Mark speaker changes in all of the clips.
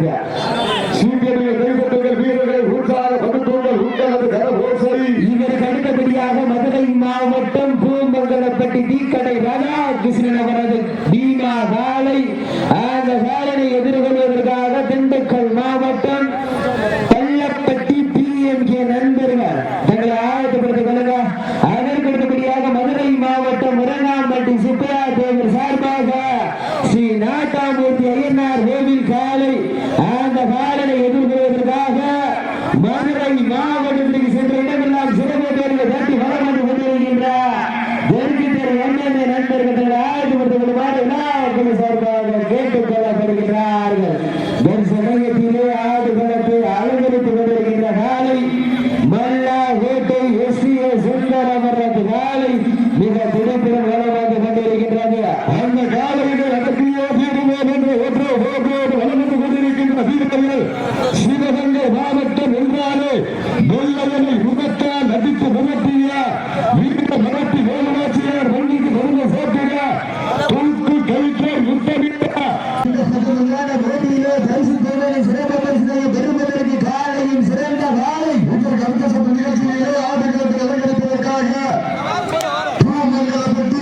Speaker 1: செய்ய
Speaker 2: சீக்கிரமே கைப்பற்றுங்கள் வீரர்களை உற்சாக
Speaker 1: மாவட்டம் பூமங்கலப்பட்டி டீக்கடை ராஜா கிருஷ்ணன் அவரது பீமா காலை அந்த காலனை மாவட்டம் பள்ளப்பட்டி பி எம் கே நண்பர்கள்
Speaker 2: தங்களை மாவட்டம் என்றாலே வெள்ளையனை முகத்தால் அடித்து முகத்திய இந்த மரத்தி வேலுநாச்சியார் வண்டிக்கு வருங்க சேர்த்துக தொழுத்து கழித்த முத்தமிட்ட.
Speaker 1: போட்டியிலே பரிசு தேவையை சிறப்பு பரிசுகளை பெறுவதற்கு காலையின் சிறந்த வாழை
Speaker 2: இன்றைக்கு அவகாசம் நிகழ்ச்சியிலே ஆட்டங்களுக்கு வரவேற்பதற்காக பூமங்கலப்பட்டி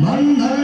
Speaker 2: マン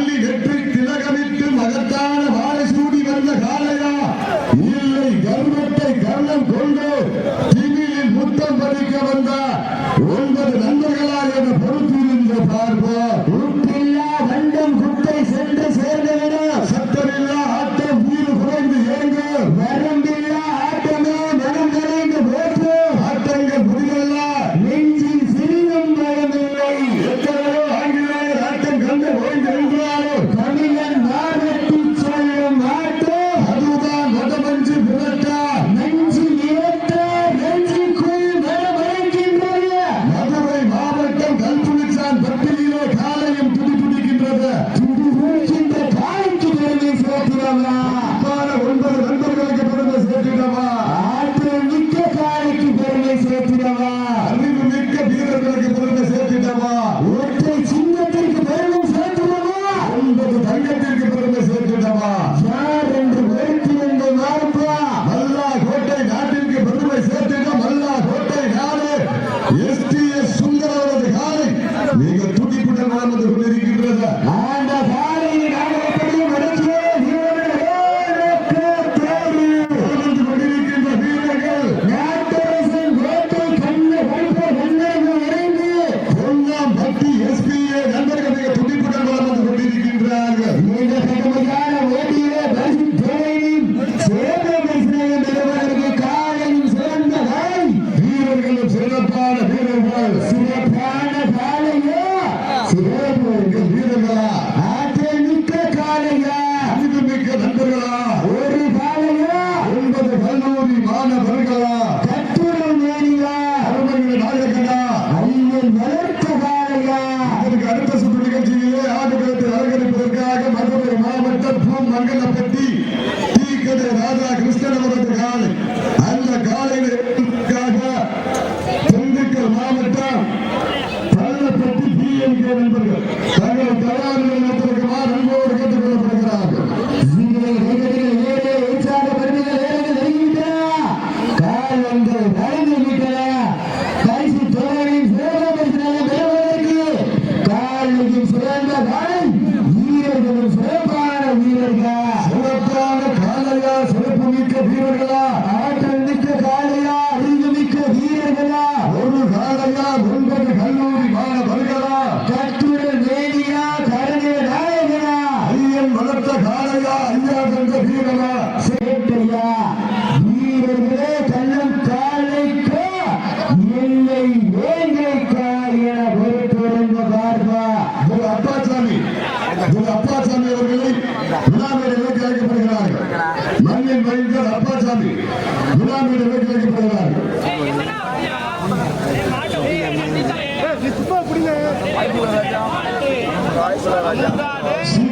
Speaker 2: സി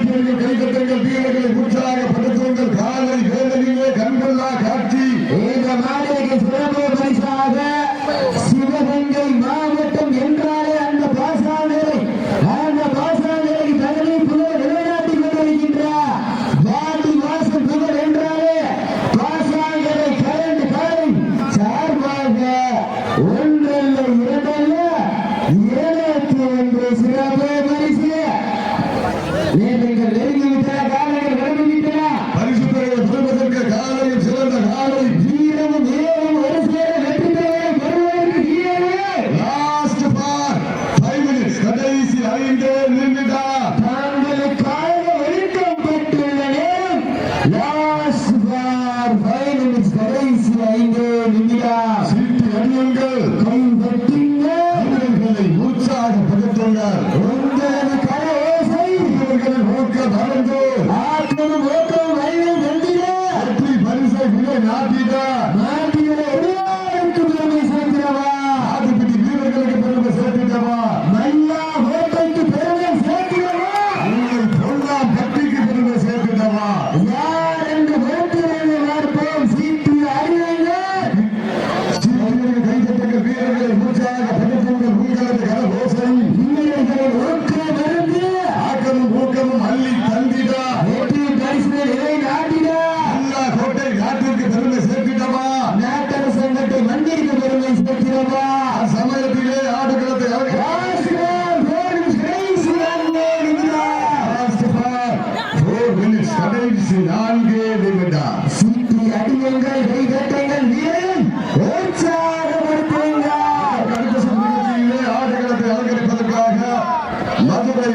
Speaker 2: പി ഐ Oh.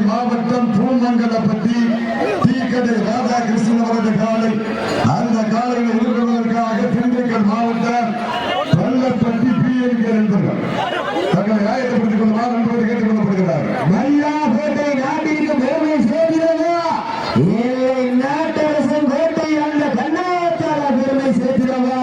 Speaker 2: மாவட்டம்
Speaker 1: பூமங்கலப்பட்டி தீக்கடை ராதாகிருஷ்ணன் அவரது காலை. அந்த காலையில் எதிர்கொள்வதற்காக திண்டுக்கல் மாவட்ட பள்ளப்பட்டி பி என்கே நண்பர்கள் தங்களை ஆயத்தப்படுத்திக் கொள்ளுமாறு நண்பர்கள் கேட்டுக்
Speaker 3: மரியா கோட்டை நாட்டிற்கு பெருமை சேர்க்கிறதா? ஏழை நாட்டரசன் கோட்டை அந்த கண்ணாத்தால பெருமை
Speaker 1: சேர்க்கிறதா?